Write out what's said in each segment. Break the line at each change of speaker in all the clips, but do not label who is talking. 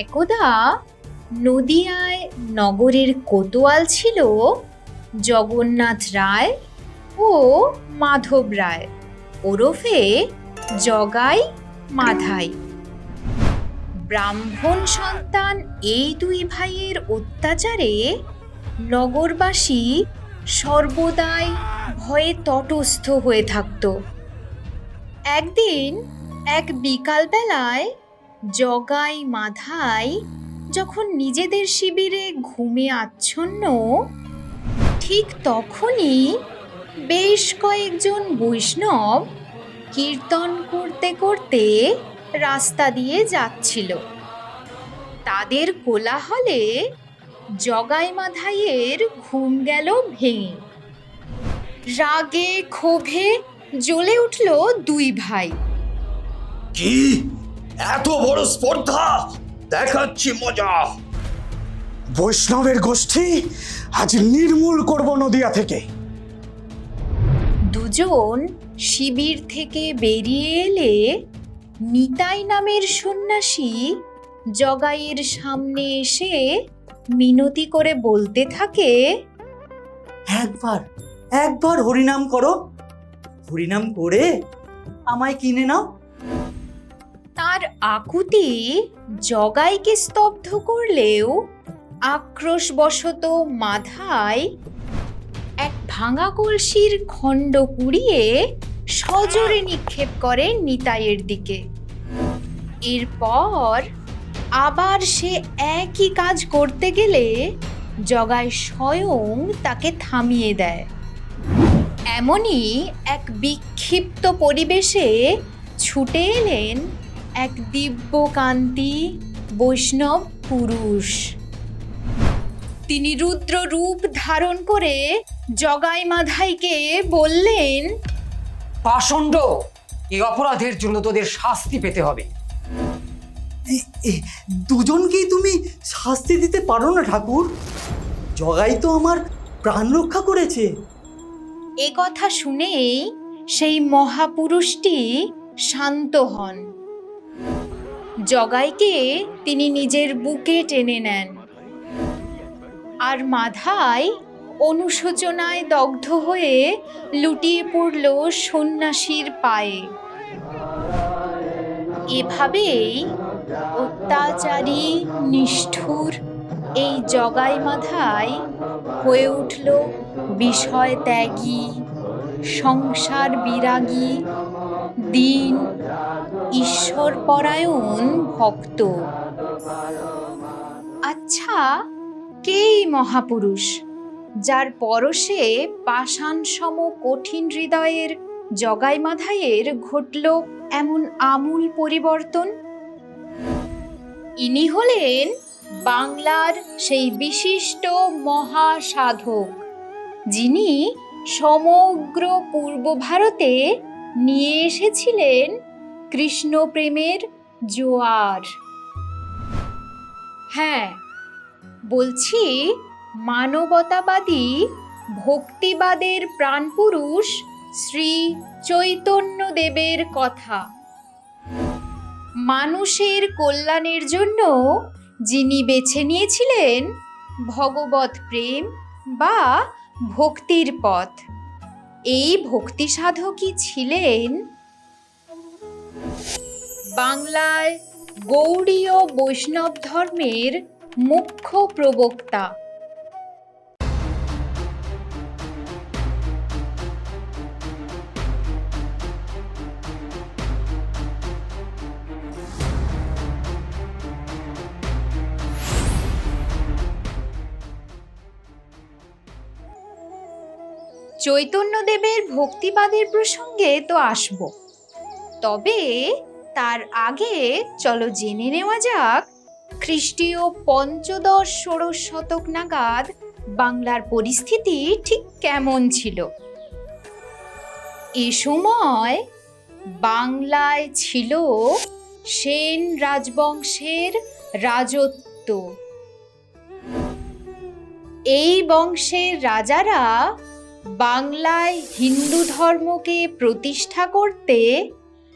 একদা নদিয়ায় নগরের কোতোয়াল ছিল জগন্নাথ রায় ও মাধব রায়। ওরফে জগাই মাধাই। ব্রাহ্মণ সন্তান এই দুই ভাইয়ের অত্যাচারে নগরবাসী সর্বদাই ভয়ে তটস্থ হয়ে থাকত। একদিন এক বিকালবেলায় জগাই মাধাই যখন নিজেদের শিবিরে ঘুমে আচ্ছন্ন, ঠিক তখনই বেশ কয়েকজন বৈষ্ণব কীর্তন করতে করতে রাস্তা দিয়ে যাচ্ছিল। তাদের কোলাহলে জগাই মাধাইয়ের ঘুম গেল ভেঙে। রাগে ক্ষোভে জ্বলে উঠল দুই ভাই।
কি? এত বড় স্পর্ধা দেখাচ্ছি মজা।
বৈষ্ণবের গোষ্ঠী আজ নির্মূল করব নদিয়া থেকে।
দুজন শিবির থেকে বেরিয়ে এলে নিতাই নামের সন্ন্যাসী জগাইয়ের সামনে এসে মিনতি করে বলতে থাকে
একবার একবার হরিনাম করো। হরিনাম করে আমায় কিনে নাও।
তার আকুতি জগাইকে স্তব্ধ করলেও আক্রোশবশত মাথায় এক ভাঙা কলসির খণ্ড কুড়িয়ে সজোরে নিক্ষেপ করে নিতাইয়ের দিকে। এরপর আবার সে একই কাজ করতে গেলে জগাই স্বয়ং তাকে থামিয়ে দেয়। এমনই এক বিক্ষিপ্ত পরিবেশে ছুটে এলেন এক দিব্যকান্তি বৈষ্ণব পুরুষ। তিনি রুদ্র রূপ ধারণ করে জগাই মাধাইকে বললেন
পাষণ্ড এই অপরাধের জন্য তোদের শাস্তি পেতে হবে।
দুজনকেই তুমি শাস্তি দিতে পারো না ঠাকুর। জগাই তো আমার প্রাণ রক্ষা করেছে।
এ কথা শুনেই সেই মহাপুরুষটি শান্ত হন। জগাইকে তিনি নিজের বুকে টেনে নেন। আর মাথায় অনুশোচনায় দগ্ধ হয়ে লুটিয়ে পড়ল সন্ন্যাসীর পায়ে। এভাবেই অত্যাচারী, নিষ্ঠুর এই জগাই মাথায় হয়ে উঠল বিষয় ত্যাগী সংসার বিরাগী, দিন ঈশ্বর পরায়ণ ভক্ত। আচ্ছা কে এই মহাপুরুষ, যার পরশে পাষাণ সম কঠিন হৃদয়ের জগাই মাধাইয়ের ঘটল এমন আমূল পরিবর্তন? ইনি হলেন বাংলার সেই বিশিষ্ট মহাসাধক, যিনি সমগ্র পূর্ব ভারতে নিয়ে এসেছিলেন কৃষ্ণ প্রেমের জোয়ার। হ্যাঁ বলছি মানবতাবাদী ভক্তিবাদের প্রাণপুরুষ শ্রী চৈতন্যদেবের কথা। মানুষের কল্যাণের জন্য যিনি বেছে নিয়েছিলেন ভগবত প্রেম বা ভক্তির পথ। এই ভক্তি সাধকই ছিলেন বাংলায় গৌড়ীয় বৈষ্ণব ধর্মের মুখ্য প্রবক্তা। চৈতন্যদেবের ভক্তিবাদের প্রসঙ্গে তো আসব। তবে তার আগে চলো জেনে নেওয়া যাক, খ্রিস্টীয় পঞ্চদশ ষোড়শ শতক নাগাদ বাংলার পরিস্থিতি ঠিক কেমন ছিল? এ সময় বাংলায় ছিল সেন রাজবংশের রাজত্ব। এই বংশের রাজারা বাংলায় হিন্দু ধর্মকে প্রতিষ্ঠা করতে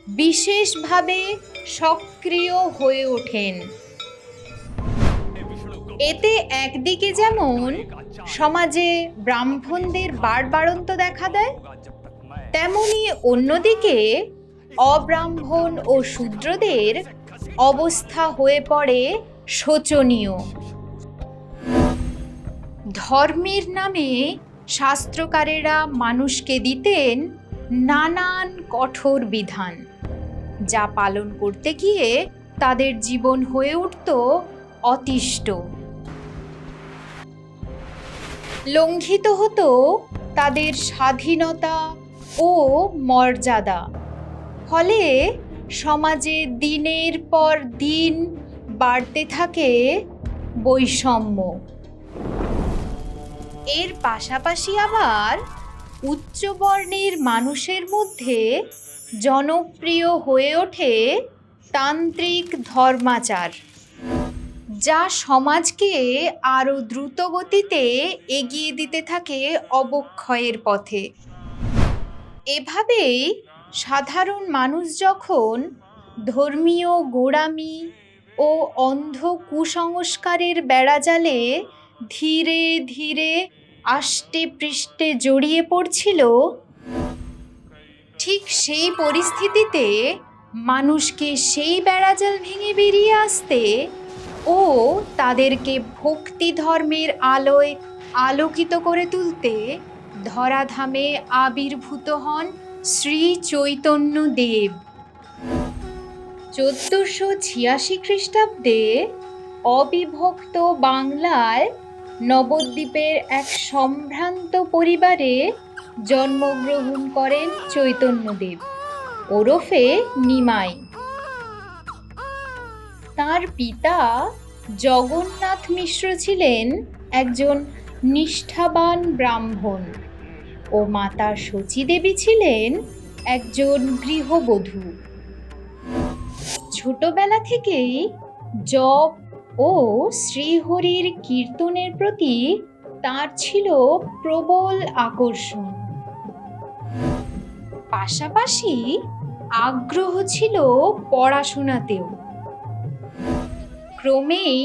বিশেষভাবে সক্রিয় হয়ে ওঠেন। এতে একদিকে যেমন সমাজে ব্রাহ্মণদের বাড়বাড়ন্ত দেখা দেয়, তেমনি অন্যদিকে অব্রাহ্মণ ও শূদ্রদের অবস্থা হয়ে পড়ে শোচনীয়। ধর্মের নামে শাস্ত্রকারেরা মানুষকে দিতেন নানান কঠোর বিধান, যা পালন করতে গিয়ে তাদের জীবন হয়ে উঠত অতিষ্ঠ। লঙ্ঘিত হতো তাদের স্বাধীনতা ও মর্যাদা। ফলে সমাজে দিনের পর দিন বাড়তে থাকে বৈষম্য। এর পাশাপাশি আবার উচ্চবর্ণের মানুষের মধ্যে জনপ্রিয় হয়ে ওঠে তান্ত্রিক ধর্মাচার, যা সমাজকে আরও দ্রুত গতিতে এগিয়ে দিতে থাকে অবক্ষয়ের পথে। এভাবেই সাধারণ মানুষ যখন ধর্মীয় গোড়ামি ও অন্ধ কুসংস্কারের বেড়াজালে ধীরে ধীরে আষ্টে পৃষ্ঠে জড়িয়ে পড়ছিল। ঠিক সেই পরিস্থিতিতে মানুষকে সেই বেড়াজাল ভেঙে বেরিয়ে আসতে ও তাদেরকে ভক্তি ধর্মের আলোয় আলোকিত করে তুলতে ধরাধামে আবির্ভূত হন শ্রী চৈতন্য দেব। চোদ্দশো ছিয়াশি খ্রিস্টাব্দে অবিভক্ত বাংলায় নবদ্বীপের এক সম্ভ্রান্ত পরিবারে জন্মগ্রহণ করেন চৈতন্যদেব, ওরফে নিমাই। তার পিতা জগন্নাথ মিশ্র ছিলেন একজন নিষ্ঠাবান ব্রাহ্মণ ও মাতা শচীদেবী ছিলেন একজন গৃহবধূ। ছোটবেলা থেকেই জপ ও শ্রীহরির কীর্তনের প্রতি তার ছিল প্রবল আকর্ষণ। পাশাপাশি আগ্রহ ছিল পড়াশোনাতেও। ক্রমেই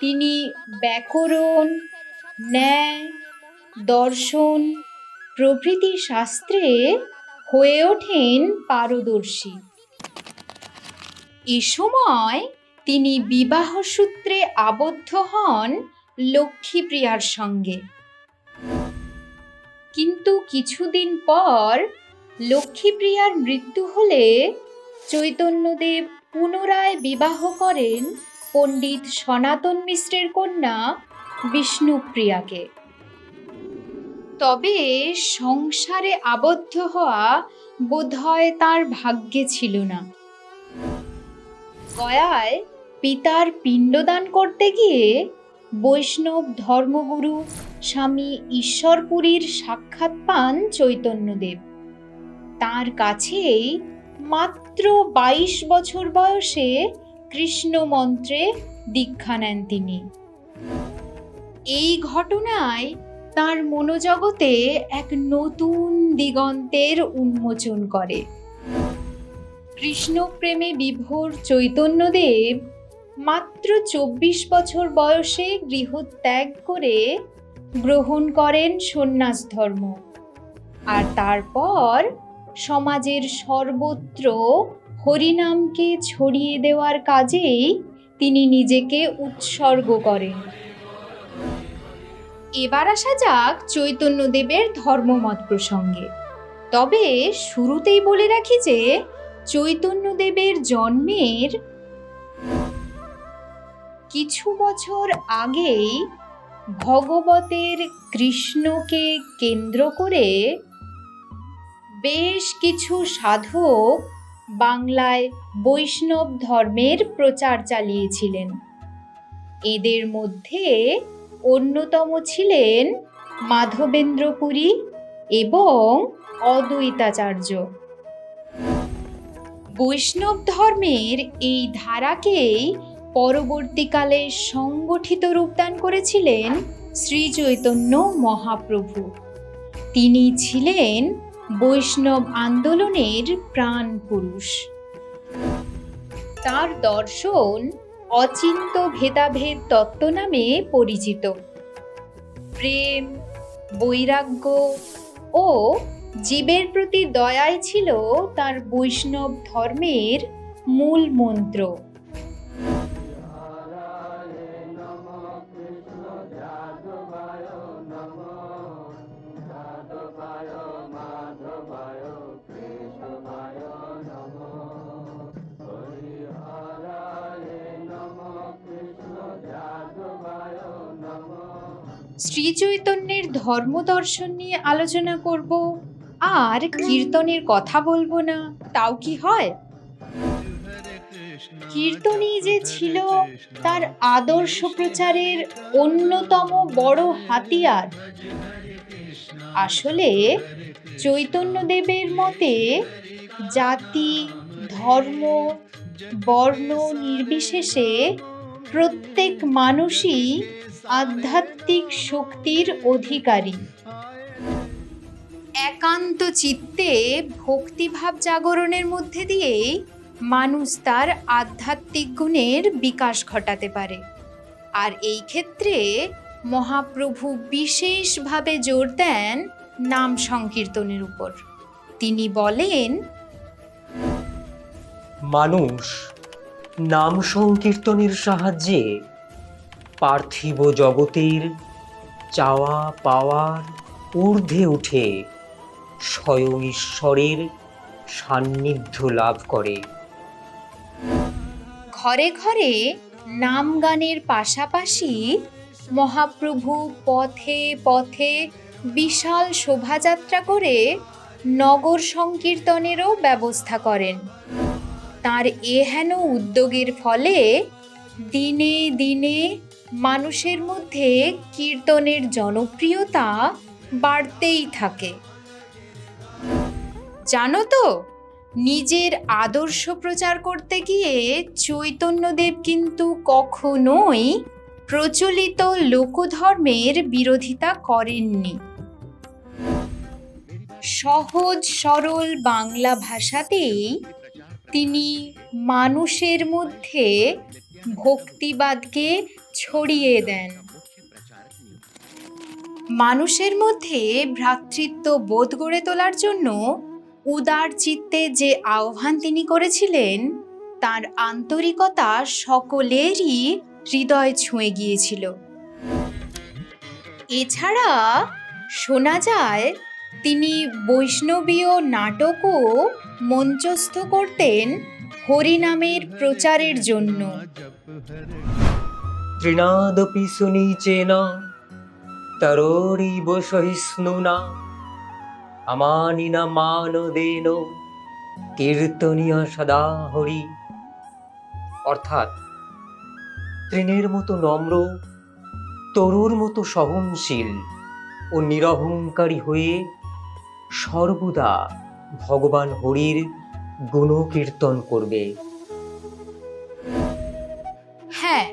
তিনি ব্যাকরণ, ন্যায়, দর্শন, প্রভৃতি শাস্ত্রে হয়ে ওঠেন পারদর্শী। এ সময় তিনি বিবাহ সূত্রে আবদ্ধ হন লক্ষ্মীপ্রিয়ার সঙ্গে। কিন্তু কিছুদিন পর লক্ষ্মীপ্রিয়ার মৃত্যু হলে চৈতন্যদেব পুনরায় বিবাহ করেন পণ্ডিত সনাতন মিশ্রের কন্যা বিষ্ণুপ্রিয়াকে। তবে সংসারে আবদ্ধ হওয়া বোধহয় তার ভাগ্যে ছিল না। গয়ায় পিতার পিণ্ডদান করতে গিয়ে বৈষ্ণব ধর্মগুরু স্বামী ঈশ্বরপুরীর সাক্ষাৎ পান চৈতন্যদেব। তার কাছেই মাত্র বাইশ বছর বয়সে কৃষ্ণ মন্ত্রে দীক্ষা নেন তিনি। এই ঘটনায় তার মনোজগতে এক নতুন দিগন্তের উন্মোচন করে। কৃষ্ণ প্রেমে বিভোর চৈতন্যদেব মাত্র চব্বিশ বছর বয়সে গৃহত্যাগ করে গ্রহণ করেন সন্ন্যাস ধর্ম। আর তারপর সমাজের সর্বত্র হরিনামকে ছড়িয়ে দেওয়ার কাজেই তিনি নিজেকে উৎসর্গ করেন। এবার আসা যাক চৈতন্যদেবের ধর্মমত প্রসঙ্গে। তবে শুরুতেই বলে রাখি যে, চৈতন্যদেবের জন্মের কিছু বছর আগেই ভগবতের কৃষ্ণকে কেন্দ্র করে বেশ কিছু সাধক বাংলায় বৈষ্ণব ধর্মের প্রচার চালিয়েছিলেন। এদের মধ্যে অন্যতম ছিলেন মাধবেন্দ্রপুরী এবং অদ্বৈতাচার্য। বৈষ্ণব ধর্মের এই ধারাকেই পরবর্তীকালে সংগঠিত রূপদান করেছিলেন শ্রী চৈতন্য মহাপ্রভু। তিনি ছিলেন বৈষ্ণব আন্দোলনের প্রাণ পুরুষ তার দর্শন অচিন্ত ভেদাভেদ তত্ত্ব নামে পরিচিত। প্রেম, বৈরাগ্য ও জীবের প্রতি দয়াই ছিল তার বৈষ্ণব ধর্মের মূল মন্ত্র। শ্রী চৈতন্যের ধর্মদর্শন নিয়ে আলোচনা করব। আর কীর্তনের কথা বলব না, তাও কি হয়? কীর্তনই যে ছিল তার আদর্শ প্রচারের অন্যতম বড় হাতিয়ার। আসলে চৈতন্যদেবের মতে জাতি, ধর্ম, বর্ণ নির্বিশেষে প্রত্যেক মানুষই আধ্যাত্মিক শক্তির অধিকারী। একান্ত চিত্তে ভক্তিভাব জাগরণের মধ্যে দিয়েই মানুষ তার আধ্যাত্মিক গুণের বিকাশ ঘটাতে পারে। আর এই ক্ষেত্রে মহাপ্রভু বিশেষভাবে জোর দেন নাম সংকীর্তনের উপর। তিনি বলেন,
মানুষ নাম সংকীর্তনের সাহায্যে পার্থিব জগতের চাওয়া পাওয়ার ঊর্ধ্বে উঠে স্বয়ং ঈশ্বরের সান্নিধ্য লাভ করে।
ঘরে ঘরে নাম গানের পাশাপাশি মহাপ্রভু পথে পথে বিশাল শোভাযাত্রা করে নগর সংকীর্তনেরও ব্যবস্থা করেন। তার এহেন উদ্যোগের ফলে দিনে দিনে মানুষের মধ্যে কীর্তনের জনপ্রিয়তা বাড়তেই থাকে। জানো তো, নিজের আদর্শ প্রচার করতে গিয়ে চৈতন্যদেব কিন্তু কখনোই প্রচলিত লোকধর্মের বিরোধিতা করেননি। সহজ সরল বাংলা ভাষাতেই তিনি মানুষের মধ্যে ভক্তিবাদকে ছড়িয়ে দেন। মানুষের মধ্যে ভ্রাতৃত্ব বোধ গড়ে তোলার জন্য উদার চিত্তে যে আহ্বান তিনি করেছিলেন, তার আন্তরিকতা সকলেরই হৃদয় ছুঁয়ে গিয়েছিল। এছাড়া শোনা যায় তিনি বৈষ্ণবীয় নাটকও মঞ্চস্থ করতেন হরিনামের প্রচারের জন্য।
তৃণাদপি সুনীচেন তরোরিব সহিষ্ণুনা আমানিনা মানদেন, কীর্তনীয় সদা হরি। অর্থাৎ তৃণের মতো নম্র, তরুর মতো সহনশীল ও নিরহংকারী হয়ে সর্বদা ভগবান হরির গুণকীর্তন করবে।
হ্যাঁ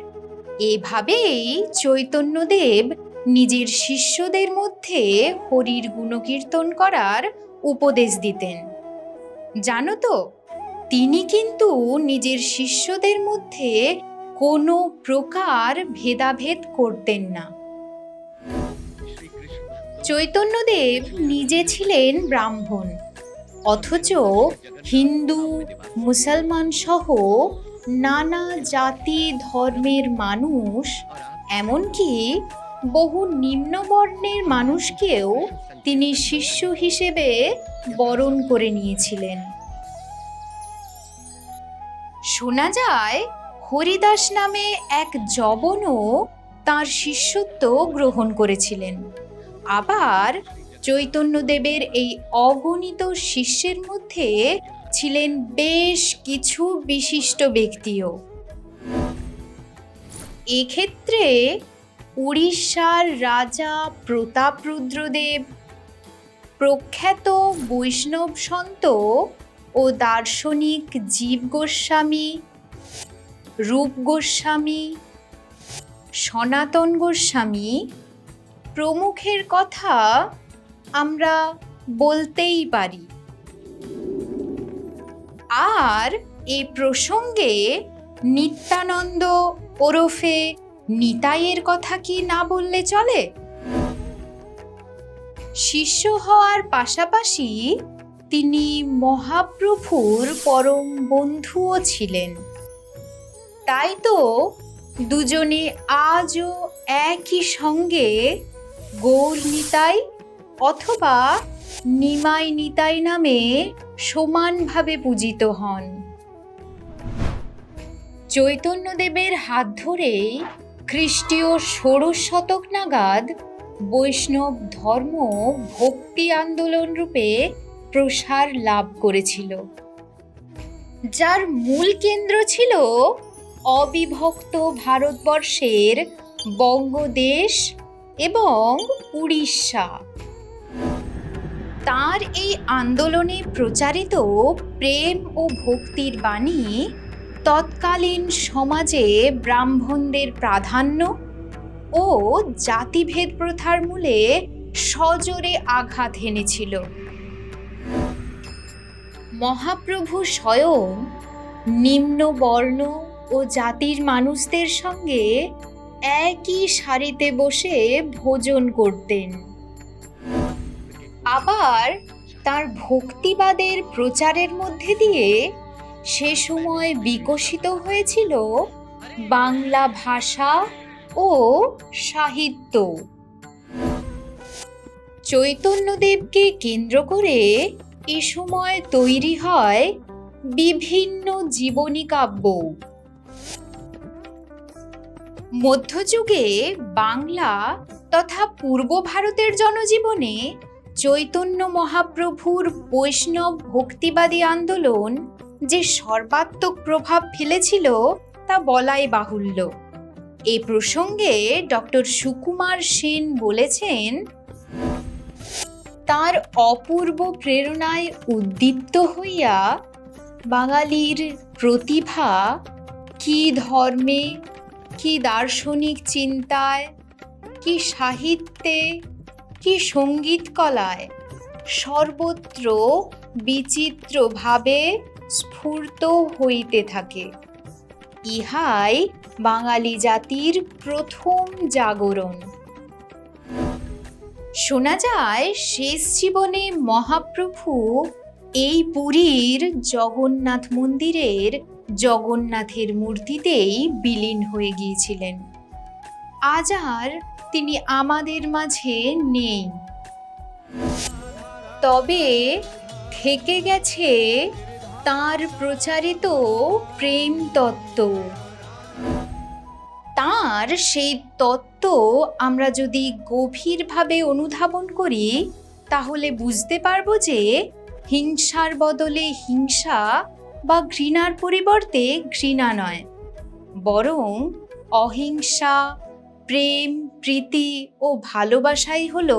এভাবেই চৈতন্যদেব নিজের শিষ্যদের মধ্যে হরির গুণকীর্তন করার উপদেশ দিতেন। জানো তো, তিনি কিন্তু নিজের শিষ্যদের মধ্যে কোনো প্রকার ভেদাভেদ করতেন না। চৈতন্যদেব নিজে ছিলেন ব্রাহ্মণ, অথচ হিন্দু, মুসলমান সহ নানা জাতি ধর্মের মানুষ, এমনকি বহু নিম্নবর্ণের মানুষকেও তিনি শিষ্য হিসেবে বরণ করে নিয়েছিলেন। শোনা যায়, হরিদাস নামে এক জবনও তার শিষ্যত্ব গ্রহণ করেছিলেন। আবার চৈতন্যদেবের এই অগণিত শিষ্যের মধ্যে ছিলেন বেশ কিছু বিশিষ্ট ব্যক্তিও। এক্ষেত্রে উড়িষ্যার রাজা প্রতাপরুদ্রদেব প্রখ্যাত বৈষ্ণব সন্ত ও দার্শনিক জীব গোস্বামী, রূপ গোস্বামী, সনাতন গোস্বামী প্রমুখের কথা আমরা বলতেই পারি। আর এই প্রসঙ্গে নিত্যানন্দ ওরফে নিতাইয়ের কথা কি না বললে চলে? শিষ্য হওয়ার পাশাপাশি তিনি মহাপ্রভুর পরম বন্ধুও ছিলেন। তাই তো দুজনে আজও একই সঙ্গে গৌর নিতাই অথবা নিমাই নিতাই নামে সমানভাবে পূজিত হন। চৈতন্যদেবের হাত ধরেই খ্রিস্টীয় ষোড়শ শতক নাগাদ বৈষ্ণব ধর্ম ভক্তি আন্দোলন রূপে প্রসার লাভ করেছিল। যার মূল কেন্দ্র ছিল অবিভক্ত ভারতবর্ষের বঙ্গদেশ এবং উড়িষ্যা। তার এই আন্দোলনে প্রচারিত প্রেম ও ভক্তির বাণী তৎকালীন সমাজে ব্রাহ্মণদের প্রাধান্য ও জাতিভেদ প্রথার মূলে সজোরে আঘাত হেনেছিল। মহাপ্রভু স্বয়ং নিম্ন বর্ণ ও জাতির মানুষদের সঙ্গে একই সারিতে বসে ভোজন করতেন। আবার তার ভক্তিবাদের প্রচারের মধ্যে দিয়ে সে সময় বিকশিত হয়েছিল বাংলা ভাষা ও সাহিত্য। চৈতন্যদেবকে কেন্দ্র করে এ সময় তৈরি হয় বিভিন্ন জীবনী কাব্য। মধ্যযুগে বাংলা তথা পূর্ব ভারতের জনজীবনে চৈতন্য মহাপ্রভুর বৈষ্ণব ভক্তিবাদী আন্দোলন যে সর্বাত্মক প্রভাব ফেলেছিল তা বলাই বাহুল্য। এ প্রসঙ্গে ডক্টর সুকুমার সেন বলেছেন, তার অপূর্ব প্রেরণায় উদ্দীপ্ত হইয়া বাঙালির প্রতিভা কি ধর্মে কি দার্শনিক চিন্তায়, কি সাহিত্যে, কি সংগীত কলায় সর্বত্র বিচিত্রভাবে স্ফূর্ত হইতে থাকে। ইহাই বাঙালি জাতির প্রথম জাগরণ। শোনা যায়, শেষ জীবনে মহাপ্রভু এই পুরীর জগন্নাথ মন্দিরের জগন্নাথের মূর্তিতেই বিলীন হয়ে গিয়েছিলেন। আজ আর তিনি আমাদের মাঝে নেই। তবে থেকে গেছে তার প্রচারিত প্রেম তত্ত্ব। তার সেই তত্ত্ব আমরা যদি গভীরভাবে অনুধাবন করি, তাহলে বুঝতে পারব যে হিংসার বদলে হিংসা বা ঘৃণার পরিবর্তে ঘৃণা নয়, বরং অহিংসা, প্রেম, প্রীতি ও ভালোবাসাই হল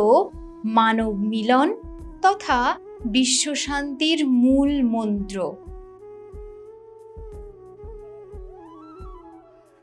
মানব মিলন তথা বিশ্বশান্তির মূল মন্ত্র।